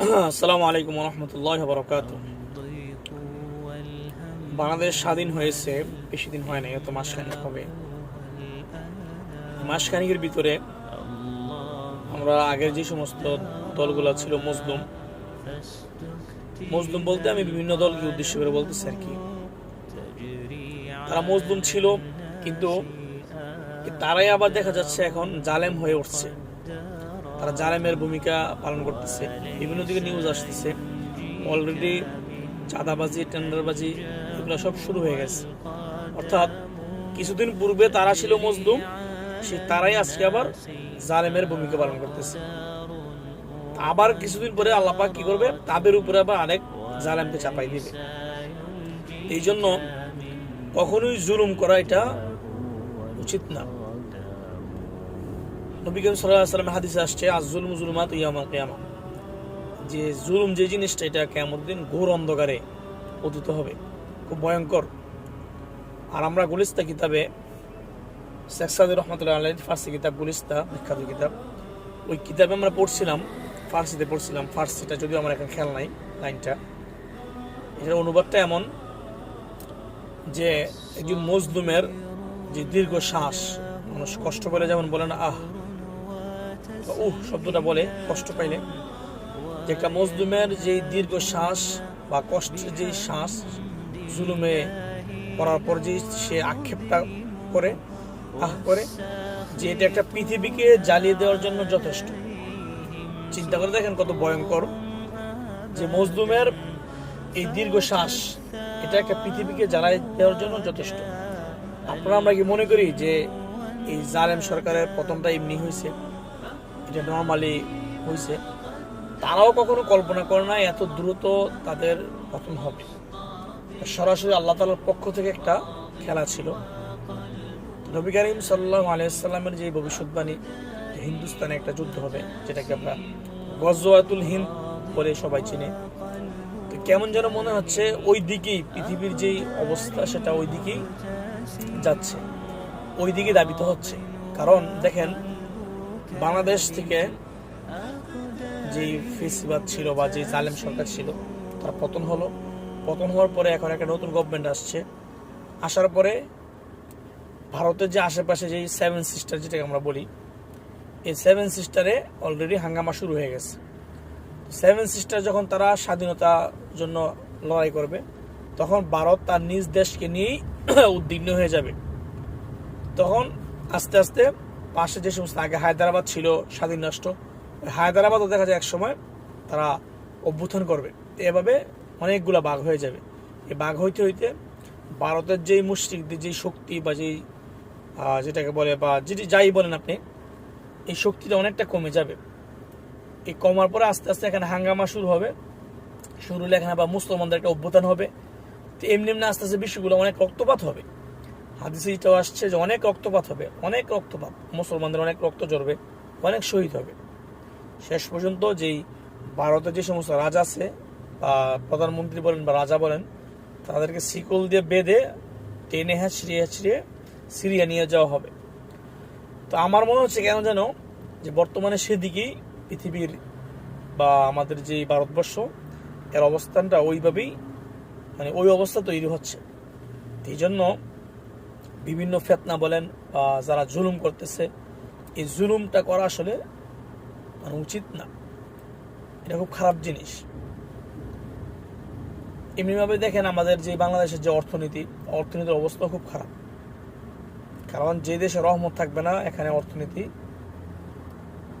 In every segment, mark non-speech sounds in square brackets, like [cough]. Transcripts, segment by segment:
[clears throat] আসসালামু আলাইকুম রহমতুল্লাহ বরকাত বাংলাদেশ স্বাধীন হয়েছে, বেশি দিন হয় নাই, এত মাসখানিক হবে। মাসখানিকের ভিতরে আমরা আগের যে সমস্ত দলগুলো ছিল মজলুম মজলুম বলতে আমি বিভিন্ন দলকে উদ্দেশ্য করে বলতেছি আর কি। তারা মজলুম ছিল, কিন্তু তারাই আবার দেখা যাচ্ছে এখন জালেম হয়ে উঠছে। তারা জালেমের ভূমিকা পালন করতেছে। বিভিন্ন দিকে নিউজ আসতেছে। অলরেডি চাঁদাবাজি, টেন্ডারবাজি, এগুলো সব শুরু হয়ে গেছে। অর্থাৎ কিছুদিন পূর্বে তারা ছিল মজলুম, সে তারাই আজকে আবার জালেমের ভূমিকা পালন করতেছে। আবার কিছুদিন পরে আল্লাপা কি করবে? তাদের উপরে আবার আরেক জালেমকে চাপাই দিবে। এই জন্য কখনোই জুলুম করা এটা উচিত না। নবী করিম সাল্লাল্লাহু আলাইহি ওয়াসাল্লামের হাদিসে আসছে আজ জুলুম জুলুমাত ইয়ামাল কিয়ামা। যে জুলুম যে জিনিসটা, এটা কেমন দিন ঘোর অন্ধকারে পতিত হবে। খুব ভয়ঙ্কর। আর আমরা গুলিস্তা কিতাবে, শেখ সাদি রহমতুল্লাহ আলাই ফার্সি কিতাব, গুলিস্তা, বিখ্যাত কিতাব, ওই কিতাবে আমরা পড়ছিলাম, ফার্সিতে পড়ছিলাম, ফার্সিটা যদিও আমার এখন খেয়াল নাই, লাইনটা। এটার অনুবাদটা এমন যে একজন মজলুমের যে দীর্ঘ শ্বাস মানুষ কষ্ট পেলে যেমন বলে না আহ উহ, শব্দটা বলে, কষ্ট পাইলে। যে একটা মজলুমের যে দীর্ঘ শ্বাস বা কষ্টের শ্বাস জুলুমে পর যে সে আক্ষেপটা করে, আহ, করে, যে এটা একটা পৃথিবীকে জ্বালিয়ে দেওয়ার জন্য যথেষ্ট। চিন্তা করে দেখেন কত ভয়ঙ্কর যে মজলুমের এই দীর্ঘ শ্বাস, এটা একটা পৃথিবীকে জ্বালাই দেওয়ার জন্য যথেষ্ট। আপনারা আমরা কি মনে করি যে এই জালেম সরকারের পতনটা এমনি হয়েছে? এটা নর্মালি হয়েছে তারাও কখনো কল্পনা করে না এত দ্রুত তাদের পতন হবে। সরাসরি আল্লাহ তালার পক্ষ থেকে একটা খেলা ছিল। নবী করিম সাল্লাহ আলাইসাল্লামের যে ভবিষ্যৎবাণী, যে হিন্দুস্তানে একটা যুদ্ধ হবে, যেটাকে আমরা গজওয়াতুল হিন্দ বলে সবাই চিনে। তো কেমন যেন মনে হচ্ছে ওই দিকেই পৃথিবীর যেই অবস্থা, সেটা ওই দিকেই যাচ্ছে, ওই দিকে দাবিত হচ্ছে। কারণ দেখেন বাংলাদেশ থেকে যেই ফিসবাদ ছিল বা যে জালেম সরকার ছিল, তার পতন হলো। পতন হওয়ার পরে এখন একটা নতুন গভর্নমেন্ট আসছে। আসার পরে ভারতের যে আশেপাশে যেই সেভেন সিস্টার যেটাকে আমরা বলি, এই সেভেন সিস্টারে অলরেডি হাঙ্গামা শুরু হয়ে গেছে। সেভেন সিস্টার যখন তারা স্বাধীনতার জন্য লড়াই করবে, তখন ভারত তার নিজ দেশকে নিয়েই [clears throat] উদ্বিগ্ন হয়ে যাবে। তখন আস্তে আস্তে পাশে যে সমস্ত, আগে হায়দ্রাবাদ ছিল স্বাধীন রাষ্ট্র, হায়দ্রাবাদও দেখা যায় এক সময় তারা অভ্যুত্থান করবে। এভাবে অনেকগুলা বাঘ হয়ে যাবে। এই বাঘ হইতে হইতে ভারতের যেই মুসলিকদের যেই শক্তি বা যেই যেটাকে বলে বা যেটি যাই বলেন আপনি, এই শক্তিটা অনেকটা কমে যাবে। এই কমার পরে আস্তে আস্তে এখানে হাঙ্গামা শুরু হবে। শুরু হলে আবার মুসলমানদের একটা অভ্যুত্থান হবে। তো এমনি এমনি আস্তে আস্তে বিশ্বগুলো অনেক রক্তপাত হবে। হাদিসে এটাও আসছে যে অনেক রক্তপাত হবে, অনেক রক্তপাত, মুসলমানদের অনেক রক্ত ঝরবে, অনেক শহীদ হবে। শেষ পর্যন্ত যেই ভারতের যে সমস্ত রাজা আছে, বা প্রধানমন্ত্রী বলেন বা রাজা বলেন, তাদেরকে শিকল দিয়ে বেঁধে টেনে হ্যাঁচড়িয়ে হ্যাঁচড়িয়ে সিরিয়া নিয়ে যাওয়া হবে। তো আমার মনে হচ্ছে কেন যেন যে বর্তমানে সেদিকেই পৃথিবীর বা আমাদের যে ভারতবর্ষ, এর অবস্থানটা ওইভাবেই মানে ওই অবস্থা তৈরি হচ্ছে। এই জন্য বিভিন্ন ফেতনা বলেন বা যারা জুলুম করতেছে, এই জুলুমটা করা আসলে মানে উচিত না। এটা খুব খারাপ জিনিস। এমনিভাবে দেখেন আমাদের যে বাংলাদেশের যে অর্থনীতি, অর্থনীতির অবস্থা খুব খারাপ। কারণ যে দেশে রহমত থাকবে না, এখানে অর্থনীতি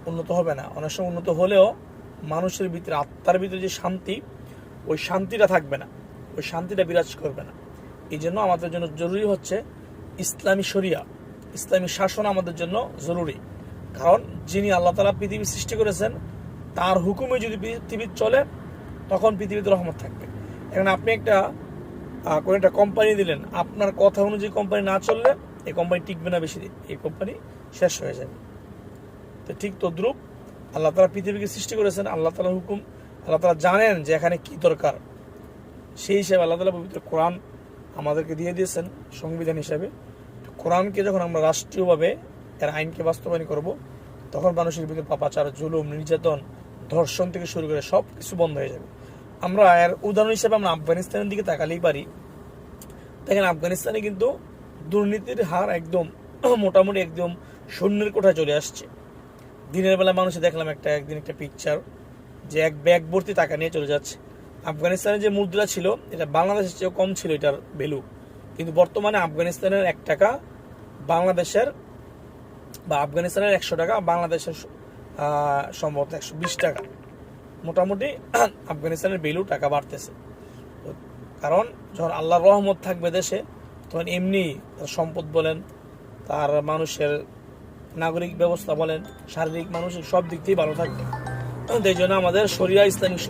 উন্নত হবে না। অনেক সময় উন্নত হলেও মানুষের ভিতরে, আত্মার ভিতরে যে শান্তি, ওই শান্তিটা থাকবে না। ওই শান্তিটা বিরাজ করবে না। এই জন্য আমাদের জন্য জরুরি হচ্ছে ইসলামী শরিয়া, ইসলামী শাসন আমাদের জন্য জরুরি। কারণ যিনি আল্লাহ তালা পৃথিবী সৃষ্টি করেছেন, তার হুকুমে যদি পৃথিবী চলে, তখন পৃথিবীতে রহমত থাকবে। এখন আপনি একটা কোনো একটা কোম্পানি দিলেন, আপনার কথা অনুযায়ী কোম্পানি না চললে, এই কোম্পানি টিকবে না বেশি দিন, এই কোম্পানি শেষ হয়ে যাবে। তো ঠিক তদ্রুপ আল্লাহ তালা পৃথিবীকে সৃষ্টি করেছেন, আল্লাহ তালা হুকুম, আল্লাহ তালা জানেন যে এখানে কি দরকার। সেই হিসাবে আল্লাহ তালা পবিত্র কোরআন আমাদেরকে দিয়ে দিয়েছেন, সংবিধান হিসাবে। কোরআনকে যখন আমরা রাষ্ট্রীয়ভাবে, এর আইনকে বাস্তবায়ন করব, তখন মানুষের ভিতরে পাপাচার, জুলুম, নির্যাতন, ধর্ষণ থেকে শুরু করে সব কিছু বন্ধ হয়ে যাবে। আমরা এর উদাহরণ হিসেবে আমরা আফগানিস্তানের দিকে তাকালেই পারি। দেখেন, আফগানিস্তানে কিন্তু দুর্নীতির হার একদম [clears throat] মোটামুটি একদম শূন্যের কোঠায় চলে আসছে। দিনের বেলা মানুষে দেখলাম একটা, একদিন একটা পিকচার যে এক ব্যাগ ভর্তি টাকা নিয়ে চলে যাচ্ছে। আফগানিস্তানের যে মুদ্রা ছিল, এটা বাংলাদেশের চেয়েও কম ছিল এটার ভ্যালু কিন্তু বর্তমানে আফগানিস্তানের এক টাকা বাংলাদেশের বা আফগানিস্তানের একশো টাকা, বাংলাদেশের সম্ভবত একশো বিশ টাকা। মোটামুটি [clears throat] আফগানিস্তানের ভ্যালু টাকা বাড়তেছে। কারণ যখন আল্লাহর রহমত থাকবে দেশে, তখন এমনি তার সম্পদ বলেন, তার মানুষের নাগরিক ব্যবস্থা বলেন, শারীরিক, মানসিক সব দিক দিয়েই ভালো থাকবে। এই জন্য আমাদের শরিয়া, ইসলামিক